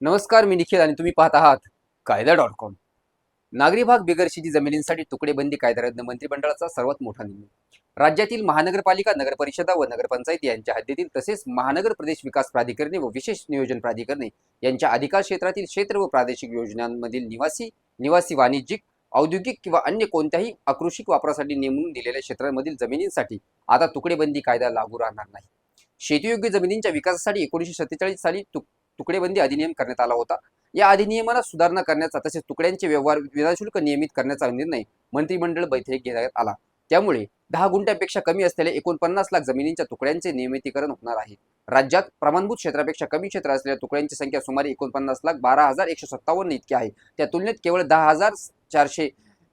नमस्कार मी निखिल आणि तुम्ही पाहत आहात कायदा डॉट कॉम. नागरी भाग बिगरशीची जमिनींसाठी तुकडेबंदी कायदा मंत्रिमंडळाचा सर्वात मोठा निर्णय. राज्यातील महानगरपालिका नगरपरिषदा व नगरपंचायती यांच्या हद्दीतील तसेच महानगर प्रदेश विकास प्राधिकरणे व विशेष नियोजन प्राधिकरणे यांच्या अधिकार क्षेत्रातील क्षेत्र व प्रादेशिक योजनांमधील निवासी निवासी वाणिज्यिक औद्योगिक किंवा अन्य कोणत्याही आकृषिक वापरासाठी नेमून दिलेल्या क्षेत्रांमधील जमिनींसाठी आता तुकडेबंदी कायदा लागू राहणार नाही. शेतीयोग्य जमिनींच्या विकासासाठी एकोणीसशे सत्तेचाळीस साली तुक तुकडेबंदी अधिनियम करण्यात आला होता. या अधिनियमाला सुधारणा करण्याचा तसेच तुकड्यांचे व्यवहार विनाशुल्क नियमित करण्याचा निर्णय मंत्रिमंडळ बैठकीत घेण्यात आला. त्यामुळे दहा गुंठ्यापेक्षा कमी असलेल्या एकोणपन्नास लाख जमिनींच्या तुकड्यांचे नियमितीकरण होणार आहे. राज्यात प्रमाणभूत क्षेत्रापेक्षा कमी क्षेत्र असलेल्या तुकड्यांची संख्या सुमारे एकोणपन्नास लाख बारा हजार एकशे सत्तावन्न इतकी आहे. त्या तुलनेत केवळ दहा हजार चारशे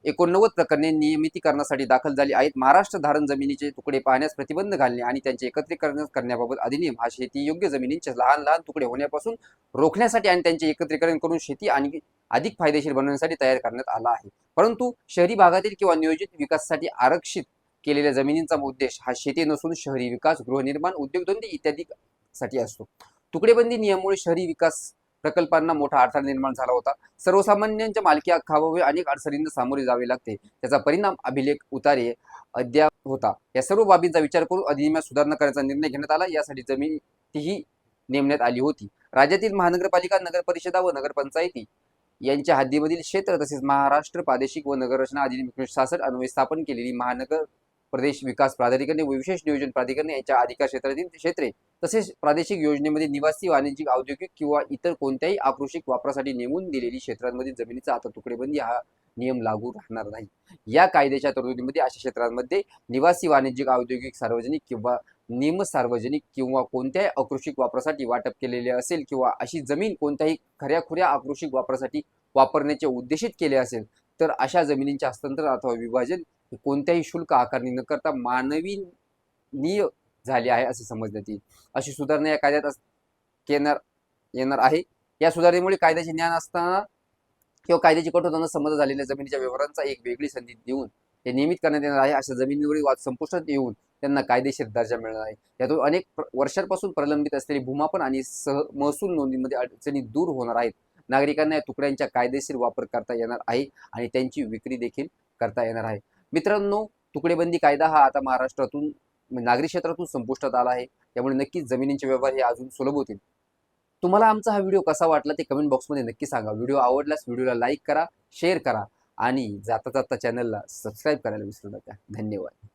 एकोणनव्वद प्रकरणे नियमितीकरणासाठी दाखल झाली आहेत. महाराष्ट्र धारण जमिनीचे तुकडे पाहण्यास प्रतिबंध घालणे आणि त्यांचे एकत्रीकरण करण्याबाबत अधिनियम हा शेती योग्य जमिनींचे लहान लहान तुकडे होण्यापासून रोखण्यासाठी आणि त्यांचे एकत्रीकरण करून शेती आणि अधिक फायदेशीर बनवण्यासाठी तयार करण्यात आला आहे. परंतु शहरी भागातील किंवा नियोजित विकासासाठी आरक्षित केलेल्या जमिनींचा उद्देश हा शेती नसून शहरी विकास गृहनिर्माण उद्योगधंदे इत्यादी साठी असतो. तुकडेबंदी नियमामुळे शहरी विकास प्रकल्पांना मोठा अडथळा निर्माण झाला होता. सर्वसामान्यांच्या मालकी हक्काबाबत अनेक अडचणींना सामोरे जावे लागते. त्याचा परिणाम अभिलेख उतारे अद्याप होता. या सर्व बाबींचा विचार करून अधिनियमात सुधारणा करण्याचा निर्णय घेण्यात आला. यासाठी जमिनीही नेमण्यात आली होती. राज्यातील महानगरपालिका नगर परिषदा व नगरपंचायती यांच्या हद्दीमधील क्षेत्र तसेच महाराष्ट्र प्रादेशिक व नगररचना अधिनियम एकोणीशे सहासष्ट अन्वये स्थापन केलेली महानगर प्रदेश विकास प्राधिकरणे व विशेष नियोजन प्राधिकरणे यांच्या अधिकार क्षेत्रातील क्षेत्रे तसेच प्रादेशिक योजनेमध्ये निवासी वाणिज्यिक औद्योगिक किंवा इतर कोणत्याही आकृषिक वापरासाठी नेमून दिलेली क्षेत्रांमधील जमिनीचा आता तुकडेबंदी हा नियम लागू राहणार नाही. या कायद्याच्या तरतुदीमध्ये अशा क्षेत्रांमध्ये निवासी वाणिज्यिक औद्योगिक सार्वजनिक किंवा निम सार्वजनिक किंवा कोणत्याही आकृषिक वापरासाठी वाटप केलेले असेल किंवा अशी जमीन कोणत्याही खऱ्याखुऱ्या आकृषिक वापरासाठी वापरण्याचे उद्देशित केले असेल तर अशा जमिनींचे हस्तांतरण अथवा विभाजन कोणत्याही शुल्क आकारणी न करता मानवी निय झाली आहे असे समजण्यात येईल अशी सुधारणा या कायद्यात येणार येणार आहे. या सुधारणेमुळे कायद्याचे ज्ञान असताना किंवा कायद्याची कठोरता समज झालेल्या जमिनीच्या व्यवहारांचा एक वेगळी संधी देऊन हे नियमित करण्यात येणार आहे. अशा जमिनीवरील वाद संपुष्टात येऊन त्यांना कायदेशीर दर्जा मिळणार आहे. यातून अनेक वर्षांपासून प्रलंबित असलेली भूमापन आणि सह महसूल नोंदीमध्ये अडचणी दूर होणार आहेत. नागरिकांना या तुकड्यांचा कायदेशीर वापर करता येणार आहे आणि त्यांची विक्री देखील करता येणार आहे. मित्रांनो तुकडेबंदी कायदा हा आता महाराष्ट्रातून नागरी क्षेत्रातून संपुष्टात आला आहे. त्यामुळे नक्कीच जमिनींचे व्यवहार हे अजून सुलभ होतील. तुम्हाला आमचा हा व्हिडिओ कसा वाटला ते कमेंट बॉक्समध्ये नक्की सांगा. व्हिडिओ आवडल्यास व्हिडिओला लाईक करा शेअर करा आणि जाता जाता चॅनलला सबस्क्राईब करायला विसरू नका. धन्यवाद.